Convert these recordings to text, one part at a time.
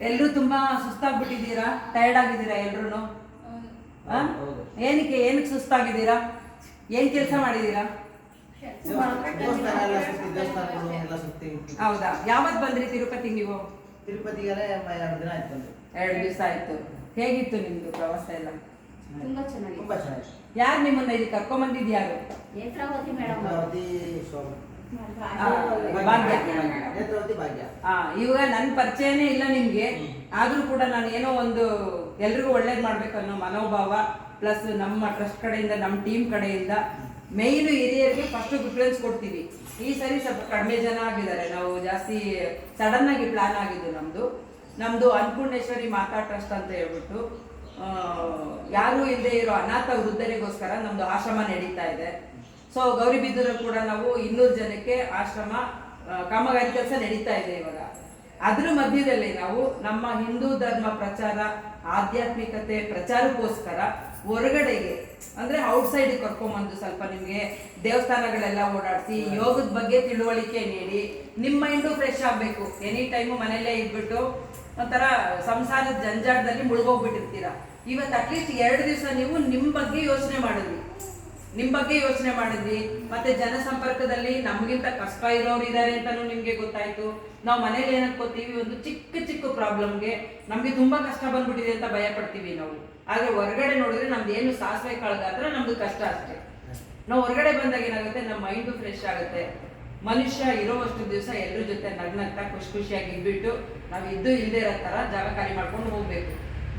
ಎಲ್ಲರೂ ತುಂಬಾ ಸುಸ್ತಾಗ್ಬಿಟ್ಟಿದ್ದೀರಾ? ಟಯರ್ಡ್ ಆಗಿದ್ದೀರಾ ಎಲ್ರು ಹೌದು. ಏನಕ್ಕೆ ಏನಕ್ಕೆ ಸುಸ್ತಾಗಿದ್ದೀರಾ? ಏನ್ ಕೆಲಸ ಮಾಡಿದ್ದೀರಾ? ಹೌದಾ? ಯಾವತ್ ಬಂದ್ರಿ ತಿರುಪತಿ ನೀವು? ತಿರುಪತಿಗೆಲ್ಲ ಎರಡು ದಿನ ಆಯ್ತು ಎರಡು ದಿವಸ ಆಯ್ತು. ಹೇಗಿತ್ತು ನಿಮ್ದು ಪ್ರವಾಸ ಎಲ್ಲ? ತುಂಬಾ ಚೆನ್ನಾಗಿದೆ ತುಂಬಾ ಚೆನ್ನಾಗಿ ಯಾರು ನಿಮ್ಮನ್ನ ಇಲ್ಲಿ ಕರ್ಕೊಂಡ್ ಬಂದಿದ್ಯಾರು ನೇತ್ರಾವತಿ ಮೇಡಮ್ ಭಾಗ್ಯ. ನೇತ್ರಾವತಿ ಭಾಗ್ಯ. ಆ ಇವಾಗ ನನ್ನ ಪರಿಚಯನೇ ಇಲ್ಲ ನಿಮ್ಗೆ. ಆದ್ರೂ ಕೂಡ ನಾನು ಏನೋ ಒಂದು ಎಲ್ರಿಗೂ ಒಳ್ಳೇದ್ ಮಾಡ್ಬೇಕು ಅನ್ನೋ ಮನೋಭಾವ ಪ್ಲಸ್ ನಮ್ಮ ಟ್ರಸ್ಟ್ ಕಡೆಯಿಂದ ನಮ್ಮ ಟೀಮ್ ಕಡೆಯಿಂದ ಮೇಯ್ನ್ ಹಿರಿಯರಿಗೆ ಫಸ್ಟ್ ಪ್ರಿಫರೆನ್ಸ್ ಕೊಡ್ತೀವಿ. ಈ ಸರಿ ಸ್ವಲ್ಪ ಕಡಿಮೆ ಜನ ಆಗಿದ್ದಾರೆ. ನಾವು ಜಾಸ್ತಿ ಸಡನ್ ಆಗಿ ಪ್ಲಾನ್ ಆಗಿದ್ದು ನಮ್ದು. ನಮ್ದು ಅನ್ಪೂರ್ಣೇಶ್ವರಿ ಮಾತಾ ಟ್ರಸ್ಟ್ ಅಂತ ಹೇಳ್ಬಿಟ್ಟು ಆ, ಯಾರೂ ಇಲ್ಲದೆ ಇರೋ ಅನಾಥ ವೃದ್ಧರಿಗೋಸ್ಕರ ನಮ್ದು ಆಶ್ರಮ ನಡೀತಾ ಇದೆ. ಸೊ ಗೌರಿಬಿದೂರಲ್ಲಿ ಕೂಡ ನಾವು ಇನ್ನೂರು ಜನಕ್ಕೆ ಆಶ್ರಮ ಕಾಮಗಾರಿ ಕೆಲಸ ನಡೀತಾ ಇದೆ ಇವಾಗ. ಅದ್ರ ಮಧ್ಯದಲ್ಲಿ ನಾವು ನಮ್ಮ ಹಿಂದೂ ಧರ್ಮ ಪ್ರಚಾರ, ಆಧ್ಯಾತ್ಮಿಕತೆ ಪ್ರಚಾರಕ್ಕೋಸ್ಕರ ಹೊರಗಡೆಗೆ, ಅಂದ್ರೆ ಔಟ್ಸೈಡ್ ಕರ್ಕೊಂಬಂದು ಸ್ವಲ್ಪ ನಿಮ್ಗೆ ದೇವಸ್ಥಾನಗಳೆಲ್ಲ ಓಡಾಡಿಸಿ, ಯೋಗದ ಬಗ್ಗೆ ತಿಳುವಳಿಕೆ ನೀಡಿ, ನಿಮ್ಮ ಮೈಂಡು ಫ್ರೆಶ್ ಆಗ್ಬೇಕು. ಎನಿ ಟೈಮು ಮನೆಯಲ್ಲೇ ಇದ್ಬಿಟ್ಟು ಒಂಥರ ಸಂಸಾರದ ಜಂಜಾಟದಲ್ಲಿ ಮುಳುಗೋಗ್ಬಿಟ್ಟಿರ್ತೀರಾ. ಇವತ್ತು ಅಟ್ಲೀಸ್ಟ್ ಎರಡು ದಿವಸ ನೀವು ನಿಮ್ಮ ಬಗ್ಗೆ ಯೋಚನೆ ಮಾಡಿದ್ರಿ ನಿಮ್ ಬಗ್ಗೆ ಯೋಚನೆ ಮಾಡಿದ್ವಿ, ಮತ್ತೆ ಜನಸಂಪರ್ಕದಲ್ಲಿ ನಮ್ಗಿಂತ ಕಷ್ಟ ಇರೋರು ಇದಾರೆ ಅಂತಾನು ನಿಮ್ಗೆ ಗೊತ್ತಾಯ್ತು. ನಾವು ಮನೇಲಿ ಏನ್ ಕೊತ್ತೀವಿ ಒಂದು ಚಿಕ್ಕ ಚಿಕ್ಕ ಪ್ರಾಬ್ಲಮ್ಗೆ ನಮ್ಗೆ ತುಂಬಾ ಕಷ್ಟ ಬಂದ್ಬಿಟ್ಟಿದೆ ಅಂತ ಭಯ ಪಡ್ತೀವಿ ನಾವು. ಆದ್ರೆ ಹೊರಗಡೆ ನೋಡಿದ್ರೆ ನಮ್ದು ಏನು ಸಾಸಿವೆ ಕಾಳಗಾದ್ರೆ ನಮ್ದು ಕಷ್ಟ ಅಷ್ಟೇ. ನಾವು ಹೊರಗಡೆ ಬಂದಾಗ ಏನಾಗುತ್ತೆ ನಮ್ಮ ಮೈಂಡು ಫ್ರೆಶ್ ಆಗುತ್ತೆ. ಮನುಷ್ಯ ಇರೋವಷ್ಟು ದಿವಸ ಎಲ್ಲರ ಜೊತೆ ನಗ್ನಗ್ತಾ ಖುಷಿ ಖುಷಿಯಾಗಿ ಇದ್ಬಿಟ್ಟು ನಾವು ಇದ್ದು ಇಲ್ಲದೆ ಇರೋ ಥರ ಜಾಗ ಮಾಡ್ಕೊಂಡು ಹೋಗ್ಬೇಕು.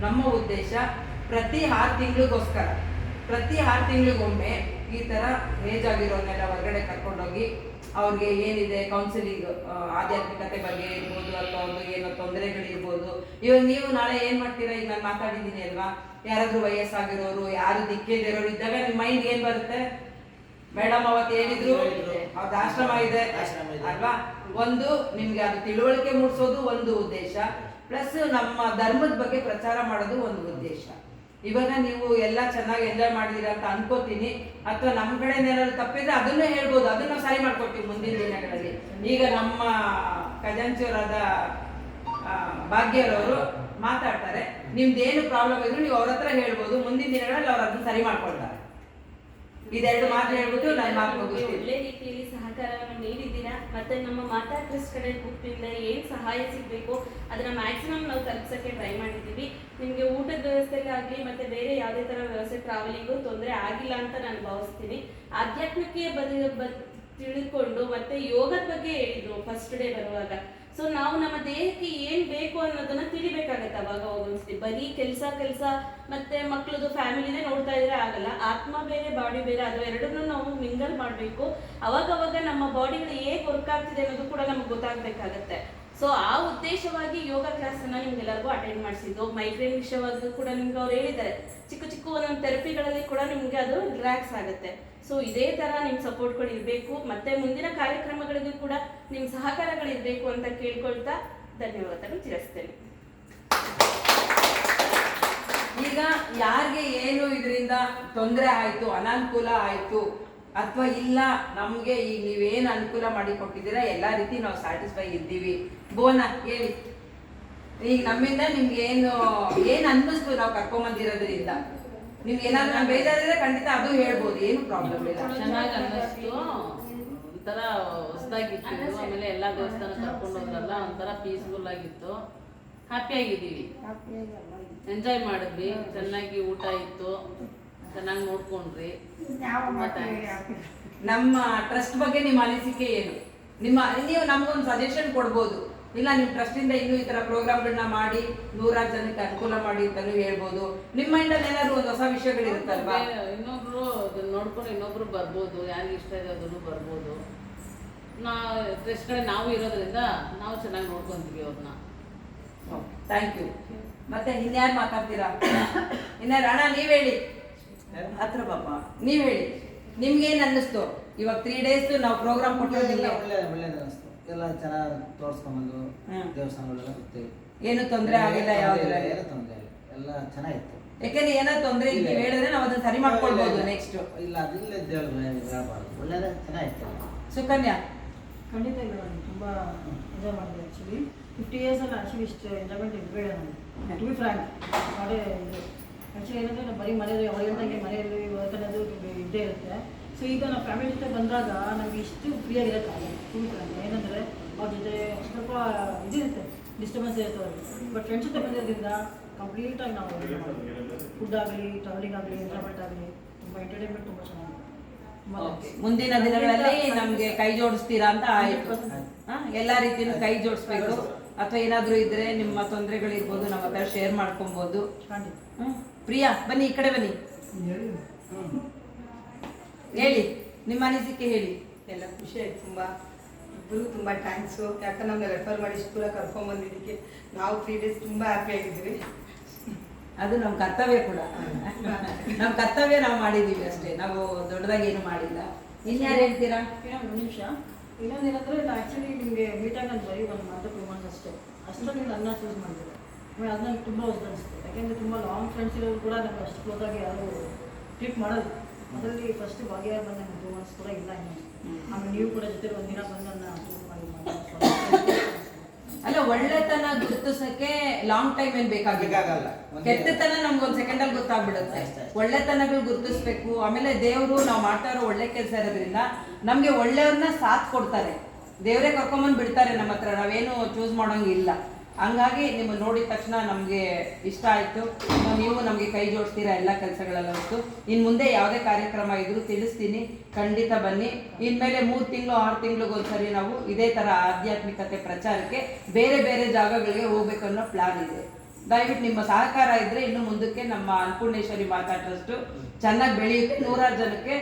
ನಮ್ಮ ಉದ್ದೇಶ ಪ್ರತಿ ಆರು ತಿಂಗಳಿಗೋಸ್ಕರ. ಪ್ರತಿ ಆರು ತಿಂಗಳಿಗೊಮ್ಮೆ ಈ ಥರ ಏಜ್ ಆಗಿರೋನ್ನೆಲ್ಲ ಹೊರಗಡೆ ಕರ್ಕೊಂಡೋಗಿ ಅವ್ರಿಗೆ ಏನಿದೆ ಕೌನ್ಸಿಲಿಂಗ್ ಆಧ್ಯಾತ್ಮಿಕತೆ ಬಗ್ಗೆ ಇರ್ಬೋದು ಅಥವಾ ಒಂದು ಏನೋ ತೊಂದರೆಗಳಿರ್ಬೋದು. ಇವಾಗ ನೀವು ನಾಳೆ ಏನು ಮಾಡ್ತೀರಾ? ಈಗ ನಾನು ಮಾತಾಡಿದ್ದೀನಿ ಅಲ್ವಾ? ಯಾರಾದರೂ ವಯಸ್ಸಾಗಿರೋರು ಯಾರು ದಿಕ್ಕಿಲ್ದಿರೋರು ಇದ್ದಾಗ ನಿಮ್ಮ ಮೈಂಡ್ ಏನು ಬರುತ್ತೆ? ಮೇಡಮ್ ಅವತ್ತು ಹೇಳಿದ್ರು ಅವ್ರದ್ದು ಆಶ್ರಮ ಇದೆ. ಆಶ್ರಮ ಇದೆ. ಅಲ್ವಾ? ಒಂದು ನಿಮ್ಗೆ ಅದು ತಿಳುವಳಿಕೆ ಮೂಡಿಸೋದು ಒಂದು ಉದ್ದೇಶ. ಪ್ಲಸ್ ನಮ್ಮ ಧರ್ಮದ ಬಗ್ಗೆ ಪ್ರಚಾರ ಮಾಡೋದು ಒಂದು ಉದ್ದೇಶ. ಇವಾಗ ನೀವು ಎಲ್ಲ ಚೆನ್ನಾಗಿ ಎಂಜಾಯ್ ಮಾಡಿದೀರಾ ಅಂತ ಅನ್ಕೋತೀನಿ. ಅಥವಾ ನಮ್ಮ ಕಡೆ ಏನಾದ್ರು ತಪ್ಪಿದ್ರೆ ಅದನ್ನೇ ಹೇಳ್ಬೋದು. ಅದನ್ನ ಸರಿ ಮಾಡ್ಕೊಡ್ತೀವಿ ಮುಂದಿನ ದಿನಗಳಲ್ಲಿ. ಈಗ ನಮ್ಮ ಖಜಾಂಚಿಯವರಾದ ಭಾಗ್ಯರವರು ಮಾತಾಡ್ತಾರೆ. ನಿಮ್ದೇನು ಪ್ರಾಬ್ಲಮ್ ಇದ್ರು ನೀವು ಅವ್ರ ಹತ್ರ ಹೇಳ್ಬೋದು. ಮುಂದಿನ ದಿನಗಳಲ್ಲಿ ಅವ್ರು ಅದನ್ನ ಸರಿ ಮಾಡ್ಕೊಳ್ತಾರೆ. ಇದೆರಡು ಮಾತು ಹೇಳ್ಬಿಟ್ಟು ನಾನು ಮಾತು ಒಳ್ಳೆ ರೀತಿಯಲ್ಲಿ ಸಹಕಾರವನ್ನು ನೀಡಿದ್ದೀರಾ ಮತ್ತೆ ನಮ್ಮ ಮಾತಾ ಟ್ರಸ್ಟ್ ಕಡೆ ಗುಂಪಿಂದ ಏನ್ ಸಹಾಯ ಸಿಗಬೇಕು ಅದನ್ನ ಮ್ಯಾಕ್ಸಿಮಮ್ ನಾವು ತಲುಪಿಸಕ್ಕೆ ಟ್ರೈ ಮಾಡಿದ್ದೀವಿ. ನಿಮಗೆ ಊಟದ ವ್ಯವಸ್ಥೆಗೆ ಆಗಲಿ ಮತ್ತೆ ಬೇರೆ ಯಾವುದೇ ತರ ವ್ಯವಸ್ಥೆ ಟ್ರಾವೆಲಿಂಗು ತೊಂದರೆ ಆಗಿಲ್ಲ ಅಂತ ನಾನು ಭಾವಿಸ್ತೀನಿ. ಆಧ್ಯಾತ್ಮಕ್ಕೆ ಬದ ಬದ್ ತಿಳ್ಕೊಂಡು ಮತ್ತೆ ಯೋಗದ ಬಗ್ಗೆ ಹೇಳಿದ್ರು ಫಸ್ಟ್ ಡೇ ಬರುವಾಗ. ಸೊ ನಾವು ನಮ್ಮ ದೇಹಕ್ಕೆ ಏನ್ ಬೇಕು ಅನ್ನೋದನ್ನ ತಿಳಿಬೇಕಾಗತ್ತೆ ಅವಾಗ ಒಂದ್ಸತಿ. ಬರೀ ಕೆಲಸ ಕೆಲಸ ಮತ್ತೆ ಮಕ್ಕಳದು ಫ್ಯಾಮಿಲಿನೇ ನೋಡ್ತಾ ಇದ್ರೆ ಆಗಲ್ಲ. ಆತ್ಮ ಬೇರೆ, ಬಾಡಿ ಬೇರೆ, ಅದು ಎರಡನ್ನೂ ನಾವು ಮಿಂಗಲ್ ಮಾಡಬೇಕು. ಅವಾಗವಾಗ ಅವಾಗ ನಮ್ಮ ಬಾಡಿಗಳು ಹೇಗೆ ವರ್ಕ್ ಆಗ್ತಿದೆ ಅನ್ನೋದು ಕೂಡ ನಮ್ಗೆ ಗೊತ್ತಾಗ್ಬೇಕಾಗತ್ತೆ. ಸೊ ಆ ಉದ್ದೇಶವಾಗಿ ಯೋಗ ಕ್ಲಾಸ್ ಅನ್ನ ನಿಮ್ಗೆಲ್ಲರಿಗೂ ಅಟೆಂಡ್ ಮಾಡಿಸಿದ್ದು. ಮೈಗ್ರೇನ್ ವಿಷಯವಾಗಿ ಕೂಡ ನಿಮ್ಗೆ ಅವ್ರು ಹೇಳಿದ್ದಾರೆ. ಚಿಕ್ಕ ಚಿಕ್ಕ ಒಂದೊಂದು ಥೆರಪಿಗಳಲ್ಲಿ ಕೂಡ ನಿಮ್ಗೆ ಅದು ರಿಲ್ಯಾಕ್ಸ್ ಆಗುತ್ತೆ. ಸೊ ಇದೇ ತರ ನಿಮ್ ಸಪೋರ್ಟ್ಗಳು ಇರಬೇಕು. ಮತ್ತೆ ಮುಂದಿನ ಕಾರ್ಯಕ್ರಮಗಳಿಗೂ ಕೂಡ ನಿಮ್ ಸಹಕಾರಗಳಿರಬೇಕು ಅಂತ ಕೇಳ್ಕೊಳ್ತಾ ಧನ್ಯವಾದಗಳು. ತಿಳಿಸ್ತೇನೆ. ಈಗ ಯಾರಿಗೆ ಏನು ಇದರಿಂದ ತೊಂದರೆ ಆಯಿತು, ಅನಾನುಕೂಲ ಆಯಿತು, ಅಥವಾ ಇಲ್ಲ ನಮಗೆ ಈಗ ನೀವೇನು ಅನುಕೂಲ ಮಾಡಿ ಕೊಟ್ಟಿದ್ದೀರಾ, ಎಲ್ಲಾ ರೀತಿ ನಾವು ಸ್ಯಾಟಿಸ್ಫೈ ಇದ್ದೀವಿ. ಬೋನ, ಹೇಳಿ. ಈಗ ನಮ್ಮಿಂದ ನಿಮ್ಗೆ ಏನು ಏನು ಅನ್ನಿಸ್ತು ನಾವು ಕರ್ಕೊಂಬಂದಿರೋದ್ರಿಂದ? ನಿಮ್ಗೆ ಏನಾದ್ರು ಬೇಜಾರಿದ್ರೆ ಖಂಡಿತ ಅದು ಹೇಳ್ಬೋದು ಏನು ಪ್ರಾಬ್ಲಮ್ ಇಲ್ಲ. ಚೆನ್ನಾಗಿ ಅನ್ನಿಸ್ತು. ಒಂಥರ ಹೊಸದಾಗಿತ್ತು. ಆಮೇಲೆ ಎಲ್ಲಾ ದೇವಸ್ಥಾನ ಕರ್ಕೊಂಡು ಹೋದ್ರಲ್ಲ ಒಂಥರ ಪೀಸ್ಫುಲ್ ಆಗಿತ್ತು. ಹ್ಯಾಪಿ ಆಗಿದ್ದೀವಿ. ಎಂಜಾಯ್ ಮಾಡಿದ್ವಿ. ಚೆನ್ನಾಗಿ ಊಟ ಇತ್ತು. ಚೆನ್ನಾಗಿ ನೋಡ್ಕೊಂಡ್ರಿ. ನಮ್ಮ ಟ್ರಸ್ಟ್ ಬಗ್ಗೆ ನಿಮ್ಮ ಅನಿಸಿಕೆ ಏನು? ನಿಮ್ಮ ನೀವು ನಮ್ಗೊಂದು ಸಜೆಷನ್ ಕೊಡ್ಬೋದು. ಇಲ್ಲ ನಿಮ್ಮ ಟ್ರಸ್ಟ್ ಇಂದ ಇನ್ನೂ ಈ ಥರ ಪ್ರೋಗ್ರಾಮ್ಗಳನ್ನ ಮಾಡಿ ನೂರಾರು ಜನಕ್ಕೆ ಅನುಕೂಲ ಮಾಡಿ ಅಂತಲೂ ಹೇಳ್ಬೋದು. ನಿಮ್ಮ ಮೈಂಡಲ್ಲಿ ಏನಾದ್ರು ಒಂದು ಹೊಸ ವಿಷಯಗಳಿರುತ್ತಲ್ವಾ? ಇನ್ನೊಬ್ಬರು ಇನ್ನೊಬ್ರು ಅದನ್ನ ನೋಡ್ಕೊಂಡು ಇನ್ನೊಬ್ರು ಬರ್ಬೋದು ಯಾರಿಗೆ ಇಷ್ಟ ಇದೆ ಅದನ್ನು ಬರ್ಬೋದು. ನಾ ಟ್ರೆಸ್ಟ್ ಕಡೆ ನಾವು ಇರೋದ್ರಿಂದ ನಾವು ಚೆನ್ನಾಗಿ ನೋಡ್ಕೊಂತೀವಿ ಅವ್ರನ್ನ ಥ್ಯಾಂಕ್ ಯು ಮತ್ತೆ ಇನ್ಯಾರು ಮಾತಾಡ್ತೀರಾ? ಇನ್ಯಾರು ಅಣ್ಣ ನೀವ್ ಹೇಳಿ. ಹತ್ರ ಪಾಪ ನೀವ್ ಹೇಳಿ. ನಿಮ್ಗೇನು ಅನ್ನಿಸ್ತು? ಇವಾಗ ತ್ರೀ ಡೇಸ್ ನಾವು ಪ್ರೋಗ್ರಾಮ್ ಕೊಟ್ಟಿರೋದಿಲ್ಲ ಒಳ್ಳೆ ಒಳ್ಳೇದು ಅನಿಸ್ತು ಎಲ್ಲ ಚೆನ್ನಾಗಿ ತೋರಿಸ್ಕೊಂಡು. ದೇವಸ್ಥಾನಗಳೆಲ್ಲ ಸುತ್ತಿ ಏನು ತೊಂದರೆ ಆಗಿಲ್ಲ ಯಾವ್ದಿಲ್ಲ ಏನು ತೊಂದರೆ ಇಲ್ಲ. ಎಲ್ಲ ಚೆನ್ನಾಗಿತ್ತು. ಯಾಕಂದ್ರೆ ಏನೋ ತೊಂದರೆ ಇಲ್ಲ. ಹೇಳಿದ್ರೆ ನಾವು ಅದನ್ನ ಸರಿ ಮಾಡ್ಕೊಳ್ಬಹುದು ನೆಕ್ಸ್ಟ್ ಇಲ್ಲ. ಅದಿಲ್ಲ ಹೇಳ್ಬಾರ್ದು ಒಳ್ಳೇದ ಚೆನ್ನಾಗಿತ್ತು. ಸುಕನ್ಯಾ? ಖಂಡಿತ ಇಲ್ಲ ನಾನು ತುಂಬ ಎಂಜಾಯ್ ಮಾಡಿದೆ ಆ್ಯಕ್ಚುಲಿ ಫಿಫ್ಟಿ ಇಯರ್ಸಲ್ಲಿ ಆ್ಯಕ್ಚುಲಿ ಇಷ್ಟು ಎಂಜಾಯ್ಮೆಂಟ್ ಇರಬೇಡ ನಾನು. ಟು ಬಿ ಫ್ರ್ಯಾಂಕ್ ಅದೇ ಆ್ಯಕ್ಚುಲಿ ಏನಂದರೆ ಬರೀ ಮನೆಯಲ್ಲಿ ಹೇಳ್ದಂಗೆ ಮನೆಯಲ್ಲಿ ವರ್ಕ್ ಅನ್ನೋದು ಇದ್ದೇ ಇರುತ್ತೆ. ಸೊ ಈಗ ನಾವು ಫ್ಯಾಮಿಲಿ ಜೊತೆ ಬಂದಾಗ ನಮ್ಗೆ ಇಷ್ಟು ಫ್ರೀಯಾಗಿರೋಕ್ಕಾಗಲ್ಲ ಇರೋಕ್ಕಾಗಲ್ಲ ಫ್ರ್ಯಾಂಕ್ ಏನಂದರೆ ಅವ್ರ ಜೊತೆ ಸ್ವಲ್ಪ ಇದಿರುತ್ತೆ ಡಿಸ್ಟರ್ಬೆನ್ಸ್ ಇರುತ್ತೆ ಅವ್ರಿಗೆ. ಬಟ್ ಫ್ರೆಂಡ್ಸ್ ಜೊತೆ ಬಂದಿರೋದ್ರಿಂದ ಕಂಪ್ಲೀಟಾಗಿ ನಾವು ಫುಡ್ ಆಗಲಿ ಟ್ರಾವೆಲಿಂಗ್ ಆಗಲಿ ಎಂಜಾಯ್ಮೆಂಟ್ ಆಗಲಿ ತುಂಬ ಎಂಟರ್ಟೈನ್ಮೆಂಟ್ ತುಂಬ ಚೆನ್ನಾಗಿದೆ. ಮುಂದಿನ ದಿನಗಳಲ್ಲಿ ನಮ್ಗೆ ಕೈ ಜೋಡಿಸ್ತೀರಾ ಅಂತ ಎಲ್ಲಾ ರೀತಿಯೂ ಕೈ ಜೋಡಿಸ್ಬೇಕು. ಅಥವಾ ಏನಾದ್ರೂ ಇದ್ರೆ ನಿಮ್ಮ ತೊಂದರೆಗಳಿರ್ಬೋದು ನಮ್ಮ ಹತ್ರ ಶೇರ್ ಮಾಡ್ಕೊಬಹುದು ಪ್ರಿಯಾ ಬನ್ನಿ ಈ ಕಡೆ ಬನ್ನಿ. ಹೇಳಿ ನಿಮ್ಮ ಅನಿಸಿಕೆ ಹೇಳಿ. ಎಲ್ಲ ಖುಷಿ ಆಯ್ತು ತುಂಬ. ಇಬ್ಬರು ತುಂಬ ಥ್ಯಾಂಕ್ಸು ಯಾಕಂದ್ರೆ ನಮ್ಮನ್ನ ರೆಫರ್ ಮಾಡಿ ಸ್ಕೂಲ ಕರ್ಕೊಂಡ್ಬಂದಿದ್ದಕ್ಕೆ ನಾವು ತ್ರೀ ಡೇಸ್ ತುಂಬ ಹ್ಯಾಪಿ ಆಗಿದ್ದೀವಿ. ಅದು ನಮ್ಮ ಕರ್ತವ್ಯ ಕೂಡ. ನಮ್ಮ ಕರ್ತವ್ಯ ನಾವು ಮಾಡಿದ್ದೀವಿ ಅಷ್ಟೇ. ನಾವು ದೊಡ್ಡದಾಗಿ ಏನು ಮಾಡಿಲ್ಲ. ಇನ್ಯಾರು ಹೇಳ್ತೀರಾ? ಒಂದು ನಿಮಿಷ. ಇನ್ನೊಂದು ಏನಂದರೆ ನಾನು ಆ್ಯಕ್ಚುಲಿ ನಿಮಗೆ ಮೀಟಾಗಿ ನಾನು ಬರೀ ಒಂದು ಮಾತ್ರ ಪ್ರಮಾಣ ಅಷ್ಟೇ. ಅಷ್ಟೊಂದು ನೀವು ಅನ್ನ ಚೂಸ್ ಮಾಡಿದ್ದೀರ? ಆಮೇಲೆ ಅದು ನನಗೆ ತುಂಬ ಹೊಸ ಅನಿಸ್ತು ಯಾಕೆಂದರೆ ತುಂಬ ಲಾಂಗ್ ಫ್ರೆಂಡ್ಸ್ ಇರೋರು ಕೂಡ ನಾವು ಅಷ್ಟು ಕ್ಲೋಸಾಗಿ ಆಗಿ ಯಾರು ಟ್ರಿಪ್ ಮಾಡೋದು ಅದರಲ್ಲಿ ಫಸ್ಟ್ ಭಾಗ್ಯವಾಗಿ ಬಂದೆ ನನಗೆ ಟೂ ಮಂತ್ಸ್ ಕೂಡ ಇಲ್ಲ ಇನ್ನು. ಆಮೇಲೆ ನೀವು ಕೂಡ ಜೊತೆ ಒಂದಿನ ಬಂದು ನನ್ನ ಅಲ್ಲ ಒಳ್ಳೆತನ ಗುರುತಿಸಕ್ಕೆ ಲಾಂಗ್ ಟೈಮ್ ಏನ್ ಬೇಕಾಗಿಲ್ಲ. ಕೆಟ್ಟತನ ನಮ್ಗೆ ಒಂದ್ ಸೆಕೆಂಡ್ ಅಲ್ಲಿ ಗೊತ್ತಾಗ್ಬಿಡುತ್ತೆ. ಒಳ್ಳೆತನಗಳು ಗುರುತಿಸ್ಬೇಕು. ಆಮೇಲೆ ದೇವರು ನಾವು ಮಾಡ್ತಾ ಇರೋ ಒಳ್ಳೆ ಕೆಲಸ ಇರೋದ್ರಿಂದ ನಮ್ಗೆ ಒಳ್ಳೆಯವ್ರನ್ನ ಸಾಥ್ ಕೊಡ್ತಾರೆ. ದೇವರೇ ಕರ್ಕೊಂಬಂದ್ ಬಿಡ್ತಾರೆ ನಮ್ಮ ಹತ್ರ. ನಾವೇನು ಚೂಸ್ ಮಾಡೋಂಗಿಲ್ಲ. ಹಂಗಾಗಿ ನಿಮ್ಮ ನೋಡಿದ ತಕ್ಷಣ ನಮಗೆ ಇಷ್ಟ ಆಯಿತು. ನೀವು ನಮಗೆ ಕೈ ಜೋಡಿಸ್ತೀರಾ ಎಲ್ಲ ಕೆಲಸಗಳಲ್ಲಂತೂ ಇನ್ನು ಮುಂದೆ ಯಾವುದೇ ಕಾರ್ಯಕ್ರಮ ಇದ್ರೂ ತಿಳಿಸ್ತೀನಿ. ಖಂಡಿತ ಬನ್ನಿ. ಇನ್ಮೇಲೆ ಮೂರು ತಿಂಗಳು, ಆರು ತಿಂಗಳಿಗೊಂದ್ಸರಿ ನಾವು ಇದೇ ಥರ ಆಧ್ಯಾತ್ಮಿಕತೆ ಪ್ರಚಾರಕ್ಕೆ ಬೇರೆ ಬೇರೆ ಜಾಗಗಳಿಗೆ ಹೋಗ್ಬೇಕು ಅನ್ನೋ ಪ್ಲಾನ್ ಇದೆ. ದಯವಿಟ್ಟು ನಿಮ್ಮ ಸಹಕಾರ ಇದ್ರೆ ಇನ್ನು ಮುಂದಕ್ಕೆ ನಮ್ಮ ಅನ್ಪೂರ್ಣೇಶ್ವರಿ ಮಾತಾ ಚೆನ್ನಾಗಿ ಬೆಳೆಯುತ್ತೆ. ನೂರಾರು ಜನಕ್ಕೆ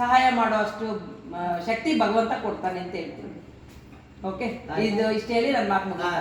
ಸಹಾಯ ಮಾಡೋ ಅಷ್ಟು ಶಕ್ತಿ ಭಗವಂತ ಕೊಡ್ತಾನೆ ಅಂತ ಹೇಳ್ತೀನಿ. ಓಕೆ ಇದು ಇಷ್ಟೇ ಹೇಳಿ ನನ್ನ ಮಾತು ಮುಗಿಸ್ತಾ.